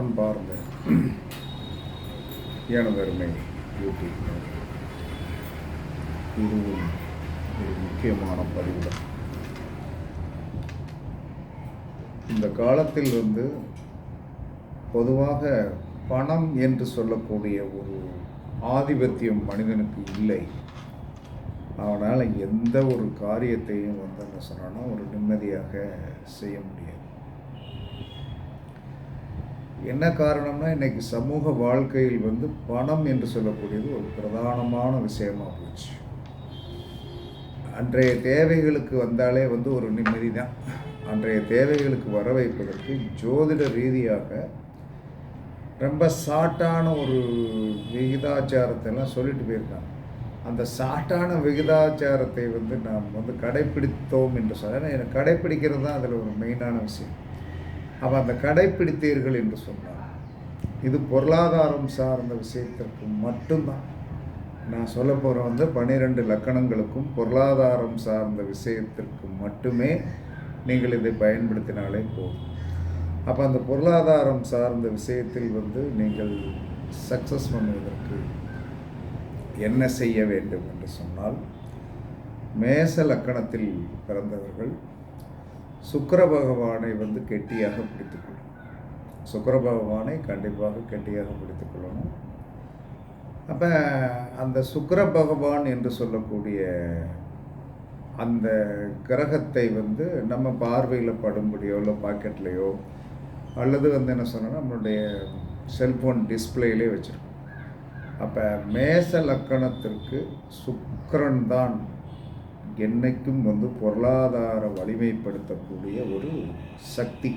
அன்பார்ந்த எனதருமை யூடியூப் இதுவும் ஒரு முக்கியமான பதிவுதான் இந்த காலத்தில் வந்து பொதுவாக பணம் என்று சொல்லக்கூடிய ஒரு ஆதிபத்தியம் மனிதனுக்கு இல்லை. அவனால் எந்த ஒரு காரியத்தையும் வந்து என்ன சொன்னான்னா ஒரு நிம்மதியாக செய்ய முடியாது. என்ன காரணம்னா இன்றைக்கி சமூக வாழ்க்கையில் வந்து பணம் என்று சொல்லக்கூடியது ஒரு பிரதானமான விஷயமாக போச்சு. அன்றைய தேவைகளுக்கு வந்தாலே வந்து ஒரு நிம்மதி தான் அன்றைய தேவைகளுக்கு வர வைப்பதற்கு ஜோதிட ரீதியாக ரொம்ப சாட்டான ஒரு விகிதாச்சாரத்தை எல்லாம் சொல்லிட்டு போயிருக்காங்க. அந்த சாட்டான விகிதாச்சாரத்தை வந்து நாம் வந்து கடைப்பிடித்தோம் என்று சொல்ல ஏன்னா எனக்கு கடைப்பிடிக்கிறது தான் அதில் ஒரு மெயினான விஷயம். அவர் அந்த கடைப்பிடித்தீர்கள் என்று சொன்னார். இது பொருளாதாரம் சார்ந்த விஷயத்திற்கு மட்டும்தான். நான் சொல்ல போகிற வந்து பன்னிரெண்டு லக்கணங்களுக்கும் பொருளாதாரம் சார்ந்த விஷயத்திற்கு மட்டுமே நீங்கள் இதை பயன்படுத்தினாலே போதும். அப்போ அந்த பொருளாதாரம் சார்ந்த விஷயத்தில் வந்து நீங்கள் சக்ஸஸ் பண்ணுவதற்கு என்ன செய்ய வேண்டும் என்று சொன்னால் மேச லக்கணத்தில் பிறந்தவர்கள் சுக்கர பகவானை வந்து கெட்டியாக பிடித்துக்கொள்ளும். சுக்கர பகவானை கண்டிப்பாக கெட்டியாக பிடித்துக்கொள்ளணும். அப்போ அந்த சுக்கர பகவான் என்று சொல்லக்கூடிய அந்த கிரகத்தை வந்து நம்ம பார்வையில் படும்படியோ இல்லை பாக்கெட்லேயோ அல்லது வந்து என்ன சொன்னால் நம்மளுடைய செல்ஃபோன் டிஸ்பிளேலே வச்சுருக்கோம். அப்போ மேச லக்கணத்திற்கு சுக்கரன் தான் என்னைக்கும் வந்து பொருளாதார வலிமைப்படுத்தக்கூடிய ஒரு சக்தி.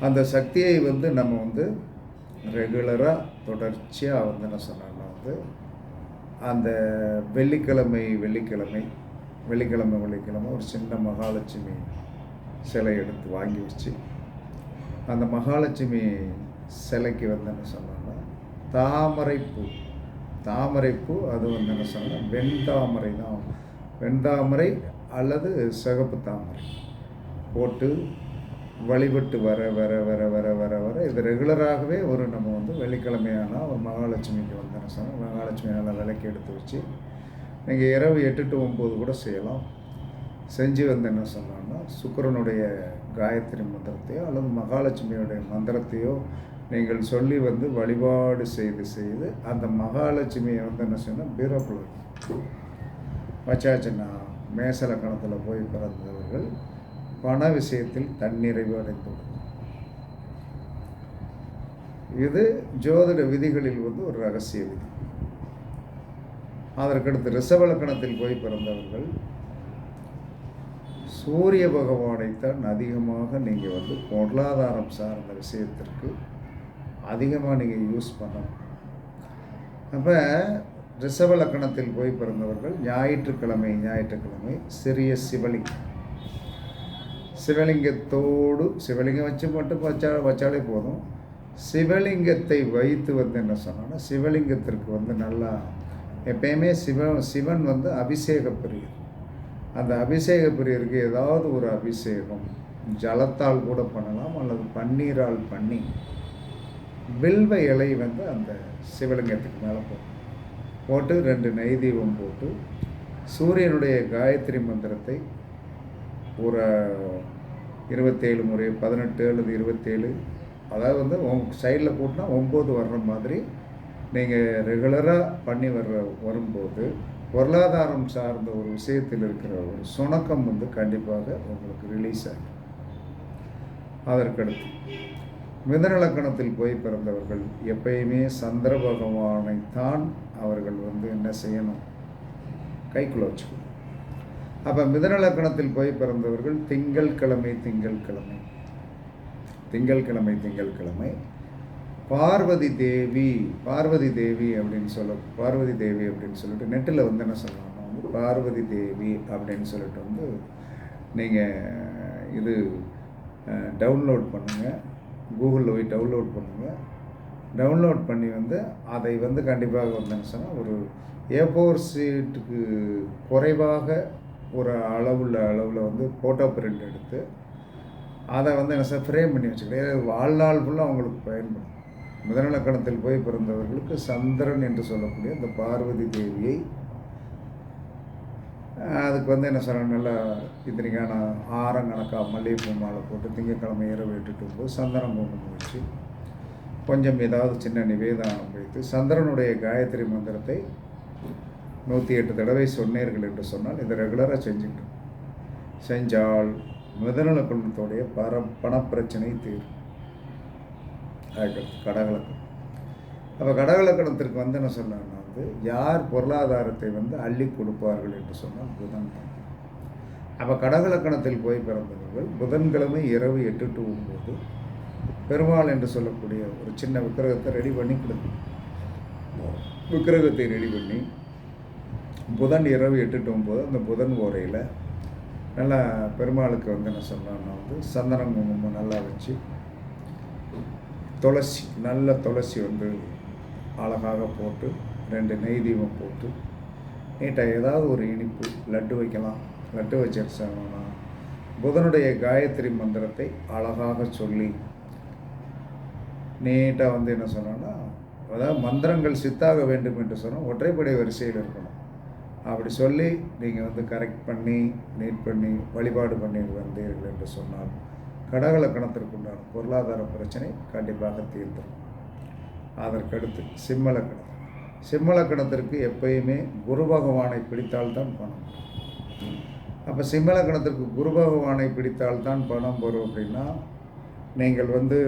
அந்த சக்தியை வந்து நம்ம வந்து ரெகுலராக தொடர்ச்சியாக வந்து என்ன சொன்னோம்னா வந்து அந்த வெள்ளிக்கிழமை வெள்ளிக்கிழமை வெள்ளிக்கிழமை வெள்ளிக்கிழமை ஒரு சின்ன மகாலட்சுமி சிலை எடுத்து வாங்கி வச்சு அந்த மகாலட்சுமி சிலைக்கு வந்து என்ன சொன்னோம்னா தாமரைப்பூ. தாமரைப்பூ அது வந்து என்ன சொன்னால் வெண்தாமரை தான். வெண்தாமரை அல்லது சிகப்பு தாமரை. போட்டு வழிபட்டு வர வர வர வர வர வர இது ரெகுலராகவே ஒரு நம்ம வந்து வெள்ளிக்கிழமையானால் ஒரு மகாலட்சுமிக்கு வந்து என்ன சொன்னால் மகாலட்சுமி நல்லா விலைக்கு எடுத்து வச்சு நீங்கள் இரவு எட்டு டு ஒம்பது கூட செய்யலாம். செஞ்சு வந்து என்ன சொன்னோன்னா சுக்கரனுடைய காயத்ரி மந்திரத்தையோ அல்லது மகாலட்சுமியுடைய மந்திரத்தையோ நீங்கள் சொல்லி வந்து வழிபாடு செய்து செய்து அந்த மகாலட்சுமியை வந்து என்ன சொன்னால் பீரோக்குள்ள வச்சாச்சுன்னா மேசலக்கணத்தில் போய் பிறந்தவர்கள் பண விஷயத்தில் தன்னிறைவு அடைந்துள்ளது இது ஜோதிட விதிகளில் வந்து ஒரு ரகசிய விதி. அதற்கடுத்து ரிஷபலக்கணத்தில் போய் பிறந்தவர்கள் சூரிய பகவானைத்தான் அதிகமாக நீங்கள் வந்து பொருளாதாரம் சார்ந்த விஷயத்திற்கு அதிகமாக நீங்கள் யூஸ் பண்ணணும். அப்போ ரிஷப லக்கணத்தில் போய் பிறந்தவர்கள் ஞாயிற்றுக்கிழமை ஞாயிற்றுக்கிழமை சிறிய சிவலிங்கம். சிவலிங்கத்தோடு சிவலிங்கம் வச்சு மட்டும் வச்சா வச்சாலே போதும். சிவலிங்கத்தை வைத்து வந்து என்ன சொன்னோன்னா சிவலிங்கத்திற்கு வந்து நல்லா எப்பயுமே சிவ சிவன் வந்து அபிஷேக பிரியர் அந்த அபிஷேக பிரியருக்கு ஏதாவது ஒரு அபிஷேகம் ஜலத்தால் கூட பண்ணலாம் அல்லது பன்னீரால் பண்ணி வில்வ இலை வந்து அந்த சிவலிங்கத்துக்கு மேலே போகும் போட்டு ரெண்டு நெய் தீபம் போட்டு சூரியனுடைய காயத்ரி மந்திரத்தை ஒரு இருபத்தேழு முறை பதினெட்டு அல்லது இருபத்தேழு அதாவது வந்து சைடில் போட்டினா ஒம்பது வர்ற மாதிரி நீங்கள் ரெகுலராக பண்ணி வர்ற வரும்போது பொருளாதாரம் சார்ந்த ஒரு விஷயத்தில் இருக்கிற ஒரு சுணக்கம் வந்து கண்டிப்பாக உங்களுக்கு ரிலீஸ் ஆகும். அதற்கடுத்து மிதநலக்கணத்தில் போய் பிறந்தவர்கள் எப்பயுமே சந்திர பகவானைத்தான் அவர்கள் வந்து என்ன செய்யணும்? கைக்குள்ள வச்சுக்கணும். அப்போ மிதநலக்கணத்தில் போய் பிறந்தவர்கள் திங்கள் கிழமை திங்கள் கிழமை. திங்கள் கிழமை திங்கள் கிழமை. பார்வதி தேவி பார்வதி தேவி அப்படின்னு சொல்ல பார்வதி தேவி அப்படின்னு சொல்லிட்டு நெட்டில் வந்து என்ன சொல்லணும் வந்து பார்வதி தேவி அப்படின்னு சொல்லிட்டு வந்து நீங்கள் இது டவுன்லோட் பண்ணுங்கள் கூகுளில் போய் டவுன்லோட் பண்ணுங்கள் டவுன்லோட் பண்ணி வந்து அதை வந்து கண்டிப்பாக வந்து சொன்னால் ஒரு ஏ ஃபோர் சீட்டுக்கு குறைவாக ஒரு அளவுள்ள அளவில் வந்து ஃபோட்டோ பிரிண்ட் எடுத்து அதை வந்து என்ன சார் ஃப்ரேம் பண்ணி வச்சுக்கிறேன் வாழ்நாள் ஃபுல்லாக அவங்களுக்கு பயன்படும். முதலிலக்கணத்தில் போய் பிறந்தவர்களுக்கு சந்திரன் என்று சொல்லக்கூடிய இந்த பார்வதி தேவியை அதுக்கு வந்து என்ன சொல்கிறாங்க நல்லா இத்தனைக்கான ஆரங்கணக்காக மல்லிகைப்பூ மாலை போட்டு திங்கக்கிழமை இரவு எட்டுட்டு போது சந்தனம் குங்குமம் வச்சு கொஞ்சம் ஏதாவது சின்ன நிவேதானம் வைத்து சந்திரனுடைய காயத்ரி மந்திரத்தை நூற்றி எட்டு தடவை சொன்னீர்கள் என்று சொன்னால் இதை ரெகுலராக செஞ்சுக்கிட்டோம் செஞ்சால் மிதனலக்கணத்துடைய பர பணப்பிரச்சனை தீரும். அதுக்கடுத்து கடகலக்கணம். அப்போ கடகலக்கணத்திற்கு வந்து என்ன சொன்னாங்கன்னா வந்து யார் பொருளாதாரத்தை வந்து அள்ளி கொடுப்பார்கள் என்று சொன்னால் புதன் தான். அப்போ கடகலக்கணத்தில் போய் பிறந்தவர்கள் புதன்கிழமை இரவு எட்டு டு ஒம்பது பெருமாள் என்று சொல்லக்கூடிய ஒரு சின்ன விக்கிரகத்தை ரெடி பண்ணி கொடுக்கும் விக்கிரகத்தை ரெடி பண்ணி புதன் இரவு எட்டு டு ஒம்பது அந்த புதன் ஓரையில் நல்லா பெருமாளுக்கு வந்து என்ன சொன்னோம்னா வந்து சந்தனம் குங்குமம் நல்லா வச்சு துளசி நல்ல துளசி வந்து அழகாக போட்டு ரெண்டு நெய் தீபம் போட்டு நீட்டாக ஏதாவது ஒரு இனிப்பு லட்டு வைக்கலாம். லட்டு வச்சிருச்சாங்கன்னா புதனுடைய காயத்ரி மந்திரத்தை அழகாக சொல்லி நீட்டாக வந்து என்ன சொன்னோன்னா அதாவது மந்திரங்கள் சித்தாக வேண்டும் என்று சொன்னால் ஒற்றைப்படை வரிசையில் இருக்கணும். அப்படி சொல்லி நீங்கள் வந்து கரெக்ட் பண்ணி நீட் பண்ணி வழிபாடு பண்ணி வந்தீர்கள் என்று சொன்னால் கடகலக்கணத்திற்குண்டான பொருளாதார பிரச்சனை கண்டிப்பாக தீர்ந்துடும் அதற்கடுத்து சிம்மலக்கணம். சிம்மலக்கணத்திற்கு எப்பயுமே குரு பகவானை பிடித்தால்தான் பணம். அப்போ சிம்மலக்கணத்திற்கு குரு பகவானை பிடித்தால்தான் பணம் வரும் அப்படின்னா நீங்கள் வந்து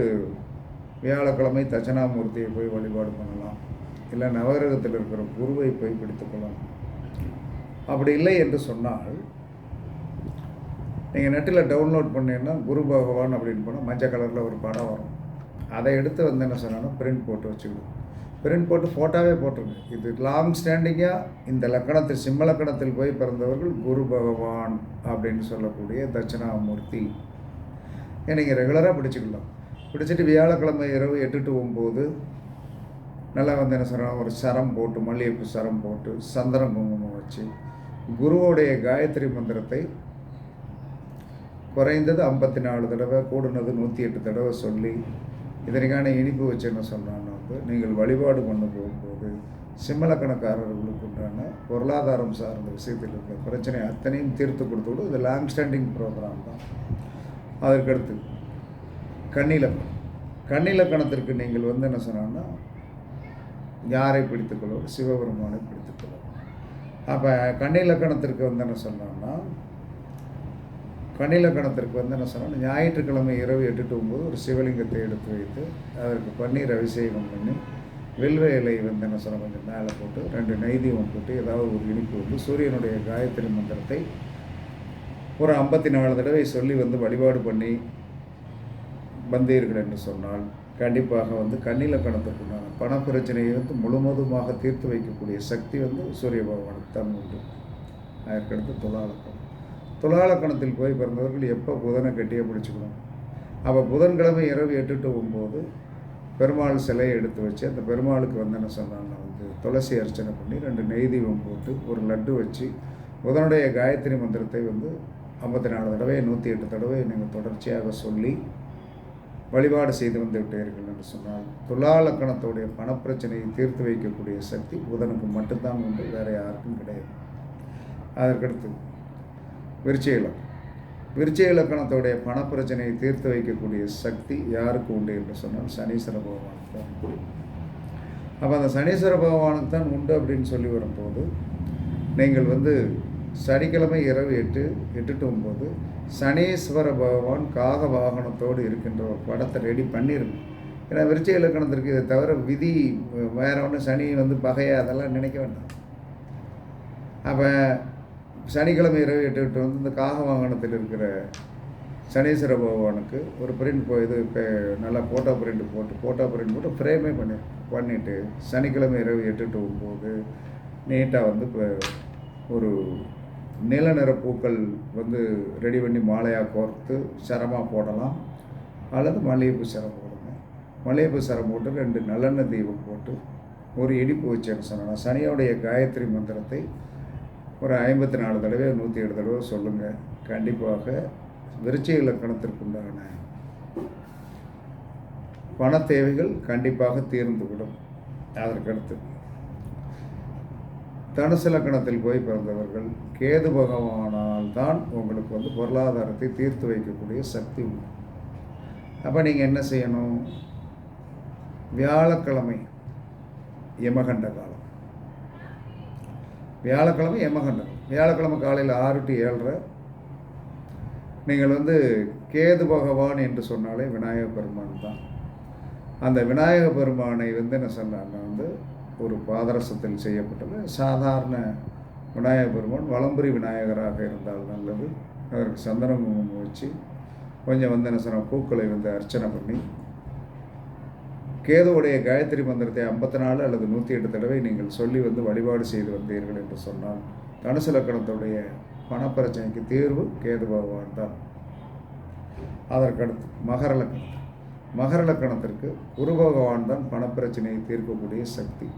வியாழக்கிழமை தட்சணாமூர்த்தியை போய் வழிபாடு பண்ணலாம். இல்லை நவகிரகத்தில் இருக்கிற குருவை போய் பிடித்துக்கொள்ளலாம் அப்படி இல்லை என்று சொன்னால் நீங்கள் நெட்டில் டவுன்லோட் பண்ணீங்கன்னா குரு பகவான் அப்படின்னு போனால் மஞ்சள் கலரில் ஒரு படம் வரும். அதை எடுத்து வந்து என்ன சொன்னாலும் பிரிண்ட் போட்டு வச்சுக்கணும் பிரிண்ட் போட்டு ஃபோட்டோவே போட்டிருங்க இது லாங் ஸ்டாண்டிங்காக இந்த லக்கணத்தில் சிம்ம லக்கணத்தில் போய் பிறந்தவர்கள் குரு பகவான் அப்படின்னு சொல்லக்கூடிய தட்சிணாமூர்த்தி. நீங்கள் ரெகுலராக பிடிச்சிக்கலாம். பிடிச்சிட்டு வியாழக்கிழமை இரவு எட்டு டு ஒம்பது நல்லா வந்து என்ன சொல்கிறாங்க ஒரு சரம் போட்டு மல்லிகைப்பூ சரம் போட்டு சந்தனம் குங்குமம் வச்சு குருவோடைய காயத்ரி மந்திரத்தை குறைந்தது ஐம்பத்தி நாலு தடவை கூடுனது நூற்றி எட்டு தடவை சொல்லி இதற்கான இனிப்பு வச்சு என்ன சொல்கிறாங்க நீங்கள் வழிபாடு பண்ண போகும்போது சிம்மலக்கணக்காரர்களுக்கு உண்டான பொருளாதாரம் சார்ந்த விஷயத்தில் இருக்கிற பிரச்சனை அத்தனையும் தீர்த்து கொடுத்து விடும் இது லாங் ஸ்டாண்டிங் ப்ரோக்ராம் தான். அதற்கடுத்து கண்ணிலக்கணம் கண்ணிலக்கணத்திற்கு நீங்கள் வந்து என்ன சொன்னான்னா யாரை பிடித்துக்கொள்வோம் சிவபெருமானை பிடித்துக்கொள்வோம் அப்போ கண்ணிலக்கணத்திற்கு வந்து என்ன சொன்னோம்னா கண்ணிலக்கணத்திற்கு வந்து என்ன சொன்னால் ஞாயிற்றுக்கிழமை இரவு எட்டு டு ஒம்பது ஒரு சிவலிங்கத்தை எடுத்து வைத்து அதற்கு பன்னீர் அபிஷேகம் பண்ணி வெல்வ இலை வந்து என்ன சொன்ன கொஞ்சம் மேலே போட்டு ரெண்டு நைதியம் போட்டு ஏதாவது ஒரு இனிப்பு வந்து சூரியனுடைய காயத்ரி மந்திரத்தை ஒரு ஐம்பத்தி நாலு தடவை சொல்லி வந்து வழிபாடு பண்ணி வந்தீர்கள் என்று சொன்னால் கண்டிப்பாக வந்து கண்ணிலக்கணத்திற்குண்டான பணப்பிரச்சனையை வந்து முழுவதுமாக தீர்த்து வைக்கக்கூடிய சக்தி வந்து சூரிய பகவானுக்கு தான் உண்டு அதற்கடுத்து துலாலக்கணம் துலாலக்கணத்தில் போய் பிறந்தவர்கள் எப்போ புதனை கட்டியே பிடிச்சிக்கணும்? அப்போ புதன்கிழமை இரவு எட்டு டு ஒம்பது பெருமாள் சிலையை எடுத்து வச்சு அந்த பெருமாளுக்கு வந்து என்ன சொன்னாங்கன்னா வந்து துளசி அர்ச்சனை பண்ணி ரெண்டு நெய் தீபம் போட்டு ஒரு லட்டு வச்சு புதனுடைய காயத்ரி மந்திரத்தை வந்து ஐம்பத்தி நாலு தடவை நூற்றி எட்டு தடவை நீங்கள் தொடர்ச்சியாக சொல்லி வழிபாடு செய்து வந்து விட்டீர்கள் என்று சொன்னால் துலாலக்கணத்துடைய பணப்பிரச்சனையை தீர்த்து வைக்கக்கூடிய சக்தி புதனுக்கு மட்டும்தான் உண்டு வேறு யாருக்கும் கிடையாது. அதற்கடுத்து விருச்சிக இலக்கணம் விருச்சிக இலக்கணத்துடைய பணப்பிரச்சனையை தீர்த்து வைக்கக்கூடிய சக்தி யாருக்கு உண்டு என்று சொன்னால் சனீஸ்வர பகவானுக்கு தான் உண்டு. அப்போ அந்த சனீஸ்வர பகவானுக்கு தான் உண்டு அப்படின்னு சொல்லி வரும்போது நீங்கள் வந்து சனிக்கிழமை இரவு எட்டு எட்டு டு ஒம்பது சனீஸ்வர பகவான் காக வாகனத்தோடு இருக்கின்ற ஒரு படத்தை ரெடி பண்ணிருங்க. ஏன்னா விருச்ச இலக்கணத்திற்கு இதை தவிர விதி வேற ஒன்று சனி வந்து பகையா அதெல்லாம் நினைக்க வேண்டாம். அப்போ சனிக்கிழமை இரவு எட்டு எட்டு வந்து இந்த காக வாகனத்தில் இருக்கிற சனீஸ்வர பகவானுக்கு ஒரு பிரிண்ட் போ இது இப்போ நல்லா ஃபோட்டோ பிரிண்ட் போட்டு ஃபோட்டோ பிரிண்ட் போட்டு ஃப்ரேமே பண்ணி பண்ணிவிட்டு சனிக்கிழமை இரவு எட்டு டு ஒம்பது நீட்டாக வந்து இப்போ ஒரு நீல நிற பூக்கள் வந்து ரெடி பண்ணி மாலையாக கோர்த்து சரமாக போடலாம். அல்லது மல்லிகைப்பூ சரம் போடுங்க. மல்லிகைப்பூ சரம் போட்டு ரெண்டு நல்லெண்ணெய் தீபம் போட்டு ஒரு இடிப்பு வச்சேன்னு சொன்னேன். சனியோடைய காயத்ரி மந்திரத்தை ஒரு ஐம்பத்தி நாலு தடவை நூற்றி ஏழு தடவை சொல்லுங்கள் கண்டிப்பாக விருச்சிக இலக்கணத்திற்குண்டான பண தேவைகள் கண்டிப்பாக தீர்ந்துவிடும். அதற்கடுத்து தனுசு லக்கணத்தில் போய் பிறந்தவர்கள் கேது பகவானால் தான் உங்களுக்கு வந்து பொருளாதாரத்தை தீர்த்து வைக்கக்கூடிய சக்தி உண்டு. அப்போ நீங்கள் என்ன செய்யணும்? வியாழக்கிழமை யமகண்ட காலம். வியாழக்கிழமை எமகண்டம் வியாழக்கிழமை காலையில் ஆறு டு ஏழரை. நீங்கள் வந்து கேது பகவான் என்று சொன்னாலே விநாயக பெருமான் தான். அந்த விநாயக பெருமானை வந்து என்ன சொன்னான்னா வந்து ஒரு பாதரசத்தில் செய்யப்பட்டது. சாதாரண விநாயக பெருமான் வளம்புரி விநாயகராக இருந்தால் நல்லது. அதற்கு சந்தன குங்குமம் வச்சு கொஞ்சம் வந்து என்ன சொன்னால் பூக்களை வந்து அர்ச்சனை பண்ணி கேதுவுடைய காயத்ரி மந்திரத்தை ஐம்பத்தி நாலு அல்லது நூற்றி எட்டு தடவை நீங்கள் சொல்லி வந்து வழிபாடு செய்து வந்தீர்கள் என்று சொன்னால் தனுசு லக்கணத்துடைய பணப்பிரச்சனைக்கு தீர்வு கேது பகவான் தான். அதற்கடுத்து மகர லக்கணம். மகர லக்கணத்திற்கு குரு பகவான் தான் பணப்பிரச்சனையை தீர்க்கக்கூடிய சக்தி.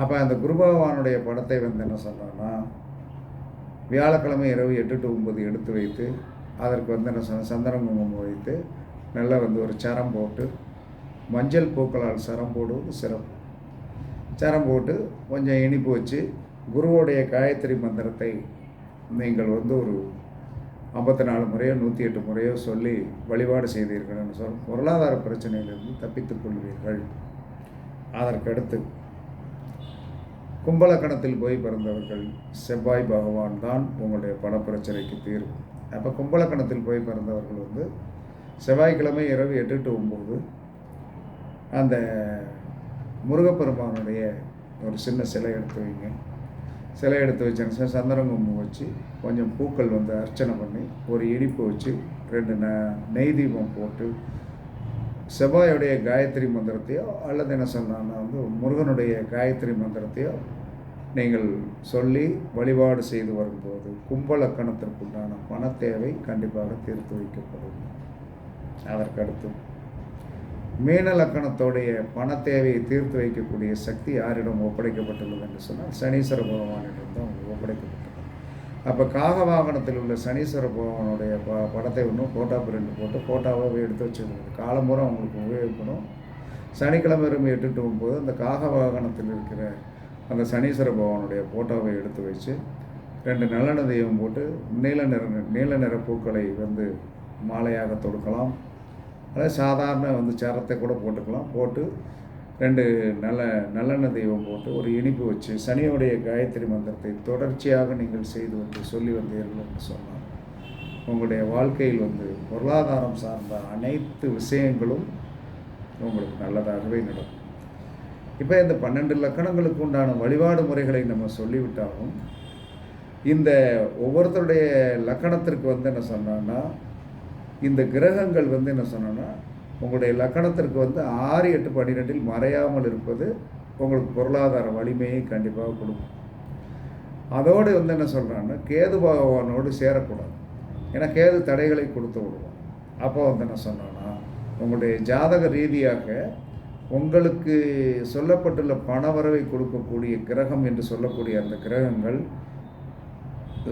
அப்போ அந்த குரு பகவானுடைய படத்தை வந்து என்ன சொன்னான்னா வியாழக்கிழமை இரவு எட்டு டு ஒன்பது எடுத்து வைத்து அதற்கு வந்து என்ன சொன்ன சந்தன குங்குமம் வைத்து நல்லா வந்து ஒரு சரம் போட்டு மஞ்சள் பூக்களால் சரம் போடுவது சிறப்பு. சரம் போட்டு கொஞ்சம் இனிப்பு வச்சு குருவோடைய காயத்ரி மந்திரத்தை நீங்கள் வந்து ஒரு ஐம்பத்தி நாலு முறையோ நூற்றி எட்டு முறையோ சொல்லி வழிபாடு செய்தீர்கள் என்று சொல் பொருளாதார பிரச்சனையிலிருந்து தப்பித்துக் கொள்வீர்கள். அதற்கடுத்து கும்பலக்கணத்தில் போய் பிறந்தவர்கள் செவ்வாய் பகவான் தான் உங்களுடைய பணப்பிரச்சனைக்கு தீர்வு. அப்போ கும்பலக்கணத்தில் போய் பிறந்தவர்கள் வந்து செவ்வாய்க்கிழமை இரவு எட்டு டு ஒம்பது அந்த முருகப்பெருமானுடைய ஒரு சின்ன சிலை எடுத்து வைங்க. சிலை எடுத்து வச்சேன்னு சந்தனங்கும்பம் வச்சு கொஞ்சம் பூக்கள் வந்து அர்ச்சனை பண்ணி ஒரு இனிப்பு வச்சு ரெண்டு ந நெய் தீபம் போட்டு செவ்வாயுடைய காயத்ரி மந்திரத்தையோ அல்லது என்ன சொன்னான்னா வந்து முருகனுடைய காயத்ரி மந்திரத்தையோ நீங்கள் சொல்லி வழிபாடு செய்து வரும்போது கும்பலக்கணத்திற்குண்டான பண தேவை கண்டிப்பாக தீர்த்து வைக்கப்படும். அதற்கடுத்து மீன லக்கணத்தோடைய பண தேவையை தீர்த்து வைக்கக்கூடிய சக்தி யாரிடம் ஒப்படைக்கப்பட்டுள்ளது என்று சொன்னால் சனீஸ்வர பகவானிடம் தான் ஒப்படைக்கப்பட்டுள்ளது. அப்போ காக வாகனத்தில் உள்ள சனீஸ்வர பகவானுடைய ப படத்தை ஒன்றும் ஃபோட்டோ பிரிண்ட் போட்டு ஃபோட்டோவாகவே எடுத்து வச்சுருந்தது. காலம்புறம் அவங்களுக்கு உபயோகிக்கணும். சனிக்கிழமை ரொம்ப எட்டுட்டு போகும்போது அந்த காக வாகனத்தில் இருக்கிற அந்த சனீஸ்வர பகவானுடைய ஃபோட்டோவை எடுத்து வச்சு ரெண்டு நல்லெண்ணெய் தெய்வம் போட்டு நீல நிற நீல நிற பூக்களை வந்து மாலையாக தொடுக்கலாம். அதாவது சாதாரண வந்து சரத்தை கூட போட்டுக்கலாம். போட்டு ரெண்டு நல்ல நல்லெண்ணெய் தெய்வம் போட்டு ஒரு இனிப்பு வச்சு சனியோடைய காயத்ரி மந்திரத்தை தொடர்ச்சியாக நீங்கள் செய்து வந்து சொல்லி வந்தீர்கள் என்று சொன்னார் உங்களுடைய வாழ்க்கையில் வந்து பொருளாதாரம் சார்ந்த அனைத்து விஷயங்களும் உங்களுக்கு நல்லதாகவே நடக்கும். இப்போ இந்த பன்னெண்டு லக்கணங்களுக்கு உண்டான வழிபாடு முறைகளை நம்ம சொல்லிவிட்டாலும் இந்த ஒவ்வொருத்தருடைய லக்கணத்திற்கு வந்து என்ன சொன்னான்னா இந்த கிரகங்கள் வந்து என்ன சொன்னோன்னா உங்களுடைய லக்கணத்திற்கு வந்து ஆறு எட்டு பன்னிரெண்டில் மறையாமல் இருப்பது உங்களுக்கு பொருளாதார வலிமையை கண்டிப்பாக கொடுக்கும். அதோடு வந்து என்ன சொல்கிறான்னா கேது பகவானோடு சேரக்கூடாது. ஏன்னா கேது தடைகளை கொடுத்து விடுவோம் அப்போ வந்து என்ன சொன்னோன்னா உங்களுடைய ஜாதக ரீதியாக உங்களுக்கு சொல்லப்பட்டுள்ள பணவரவை கொடுக்கக்கூடிய கிரகம் என்று சொல்லக்கூடிய அந்த கிரகங்கள்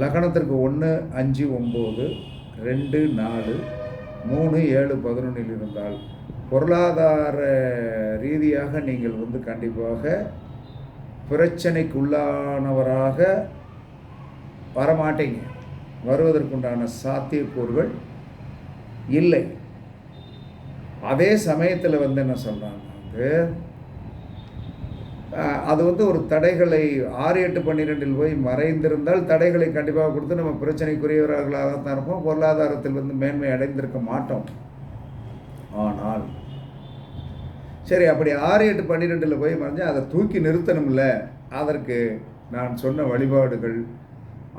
லக்னத்திற்கு ஒன்று அஞ்சு ஒம்பது ரெண்டு நாலு மூணு ஏழு பதினொன்றில் இருந்தால் பொருளாதார ரீதியாக நீங்கள் வந்து கண்டிப்பாக பிரச்சனைக்குள்ளானவராக வரமாட்டீங்க. வருவதற்குண்டான சாத்தியக்கூறுகள் இல்லை. அதே சமயத்தில் வந்து என்ன சொல்கிறாங்க வந்து அது வந்து ஒரு தடைகளை ஆறு எட்டு பன்னிரெண்டில் போய் மறைந்திருந்தால் தடைகளை கண்டிப்பாக கொடுத்து நம்ம பிரச்சனைக்குரியவர்களாக தான் இருப்போம். பொருளாதாரத்தில் வந்து மேன்மை அடைந்திருக்க மாட்டோம். ஆனால் சரி அப்படி ஆறு எட்டு பன்னிரெண்டில் போய் மறைஞ்சா அதை தூக்கி நிறுத்தணும்ல? அதற்கு நான் சொன்ன வழிபாடுகள்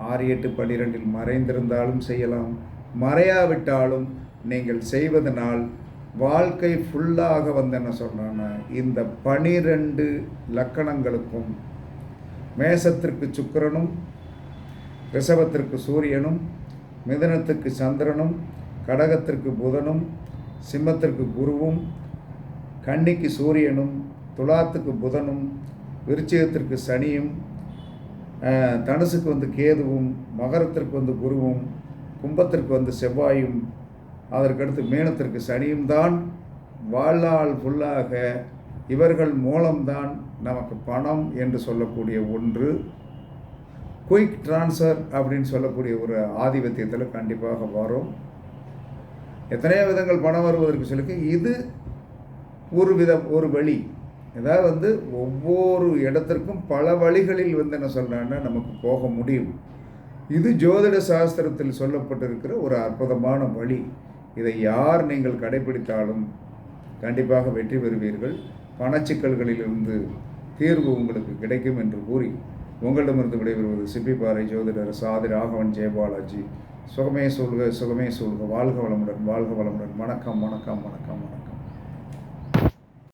ஆறு எட்டு பன்னிரெண்டில் மறைந்திருந்தாலும் செய்யலாம். மறையாவிட்டாலும் நீங்கள் செய்வதனால் வாழ்க்கை ஃபுல்லாக வந்து என்ன சொல்கிறான்னா இந்த பனிரெண்டு லக்கணங்களுக்கும் மேசத்திற்கு சுக்கரனும் ரிஷபத்திற்கு சூரியனும் மிதனத்திற்கு சந்திரனும் கடகத்திற்கு புதனும் சிம்மத்திற்கு குருவும் கன்னிக்கு சூரியனும் துலாத்துக்கு புதனும் விருச்சிகத்திற்கு சனியும் தனுசுக்கு வந்து கேதுவும் மகரத்திற்கு வந்து குருவும் கும்பத்திற்கு வந்து செவ்வாயும் அதற்கடுத்து மேனத்திற்கு சனியும் தான் வாழ்நாள் ஃபுல்லாக இவர்கள் மூலம்தான் நமக்கு பணம் என்று சொல்லக்கூடிய ஒன்று. குயிக் ட்ரான்ஸ்ஃபர் அப்படின்னு சொல்லக்கூடிய ஒரு ஆதிபத்தியத்தில் கண்டிப்பாக வரும். எத்தனையோ விதங்கள் பணம் வருவதற்கு சொல்லிக்கு இது ஒரு விதம் ஒரு வழி. இதாவது வந்து ஒவ்வொரு இடத்திற்கும் பல வழிகளில் வந்து என்ன சொல்கிறாங்கன்னா நமக்கு போக முடியும். இது ஜோதிட சாஸ்திரத்தில் சொல்லப்பட்டிருக்கிற ஒரு அற்புதமான வழி. இதை யார் நீங்கள் கடைபிடித்தாலும் கண்டிப்பாக வெற்றி பெறுவீர்கள். பணச்சிக்கல்களிலிருந்து தீர்வு உங்களுக்கு கிடைக்கும் என்று கூறி உங்களிடமிருந்து விடைபெறுவது சிப்பிப்பாறை ஜோதிடர் சாதி ராகவன் ஜெயபாலாஜி சுகமே சொல்க சுகமே சொல்க. வாழ்க வளமுடன் வாழ்க வளமுடன். வணக்கம் வணக்கம் வணக்கம் வணக்கம்.